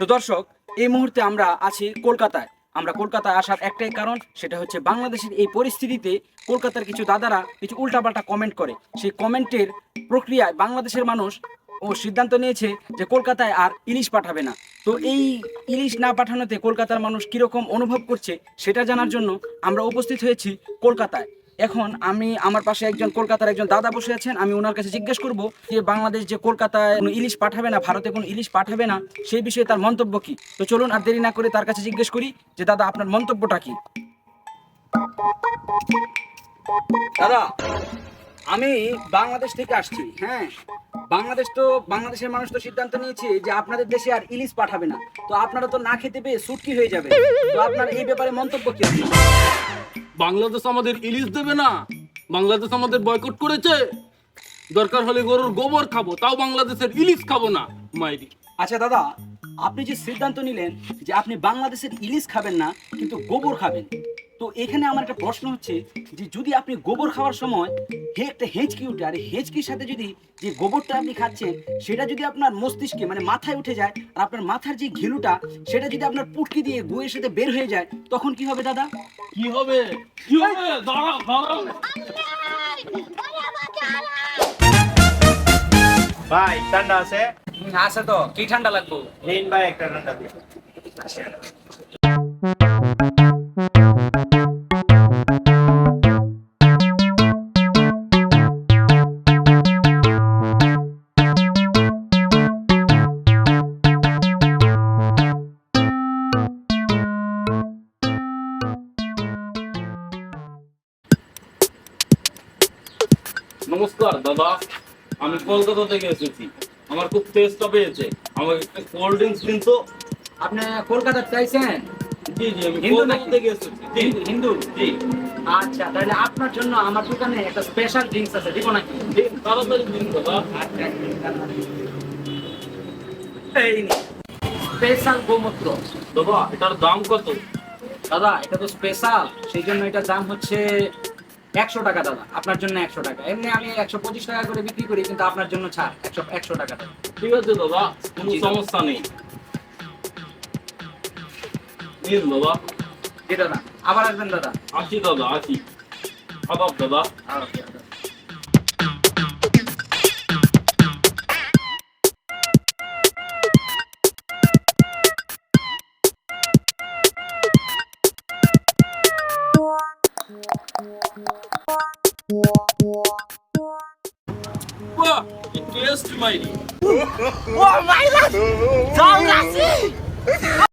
তো দর্শক, এই মুহূর্তে আমরা আছি কলকাতায়। আমরা কলকাতায় আসার একটাই কারণ, সেটা হচ্ছে বাংলাদেশের এই পরিস্থিতিতে কলকাতার কিছু দাদারা কিছু উল্টাপাল্টা কমেন্ট করে। সেই কমেন্টের প্রক্রিয়ায় বাংলাদেশের মানুষ ও সিদ্ধান্ত নিয়েছে যে কলকাতায় আর ইলিশ পাঠাবে না। তো এই ইলিশ না পাঠানোতে কলকাতার মানুষ কীরকম অনুভব করছে, সেটা জানার জন্য আমরা উপস্থিত হয়েছি কলকাতায়। এখন আমি আমার পাশে একজন কলকাতার একজন দাদা বসে আছেন আমি ওনার কাছে জিজ্ঞেস করব যে বাংলাদেশ যে কলকাতায় কোনো ইলিশ পাঠাবে না ভারতে কোনো ইলিশ পাঠাবে না সেই বিষয়ে তার মন্তব্য কি? তো চলুন আর দেরি না করে তার কাছে জিজ্ঞেস করি যে দাদা আপনার মন্তব্যটা কি? দাদা আমি বাংলাদেশ থেকে আসছি। হ্যাঁ। বাংলাদেশ তো বাংলাদেশের মানুষ তো সিদ্ধান্ত নিয়েছে যে আপনাদের দেশে আর ইলিশ পাঠাবে না। তো আপনারা তো না খেতে পেয়ে সুটকি হয়ে যাবে তো আপনার এই ব্যাপারে মন্তব্য কি? আপনার? বাংলাদেশ আমাদের ইলিশ দেবে না। বাংলাদেশ আমাদের বয়কট করেছে। দরকার হলে গরুর গোবর খাব, তাও বাংলাদেশের ইলিশ খাব না, মাইরি। আচ্ছা দাদা, আপনি যে সিদ্ধান্ত নিলেন যে আপনি বাংলাদেশের ইলিশ খাবেন না, কিন্তু গোবর খাবেন তো এখানে আমার একটা প্রশ্ন হচ্ছে যে যদি আপনি গোবর খাওয়ার সময় হে একটা হেঁচকি উঠে আর হেঁচকির সাথে যদি যে গোবরটা আপনি খাচ্ছেন সেটা যদি আপনার মস্তিষ্কে মানে মাথায় উঠে যায় আর আপনার মাথার যে ঘিলুটা সেটা যদি আপনার পুটকি দিয়ে গুয়ের সাথে বের হয়ে যায় তখন কি হবে দাদা? কি হবে? কি হবে? দাঁড়াও দাঁড়াও ভাই ঠান্ডা আছে? আছে তো। কি ঠান্ডা লাগবো? নিন ভাই একটা ঠান্ডা দিয়ে। নমস্কার দাদা। আমি কলকাতা থেকে এসেছি। আমার খুব টেস্টটা পেয়েছে। আমাকে একটা কোল্ড ড্রিঙ্কস দিন তো। আপনি কলকাতা চাইছেন? জি জি আমি হিন্দু কলকাতা নাকি? থেকে এসেছি। জি হিন্দু জি। আচ্ছা তাহলে আপনার জন্য আমার দোকানে একটা স্পেশাল ড্রিঙ্কস আছে দিব নাকি? তাড়াতাড়ি দিন দাদা। এই স্পেশাল গোমূত্র। দাদা এটার দাম কত? দাদা এটা তো স্পেশাল সেই জন্য এটার দাম হচ্ছে একশো টাকা দাদা আপনার জন্য একশো টাকা। এমনি আমি একশো পঁচিশ টাকা করে বিক্রি করি কিন্তু আপনার জন্য ছাড় একশো একশো টাকা দাদা। ঠিক আছে দাদা কোনো সমস্যা নেই। নিন দাদা। জি দাদা আবার আসবেন দাদা। আসি দাদা আসি। আদাব দাদা। বাহ It Yes, mighty. Oh, my God! Don't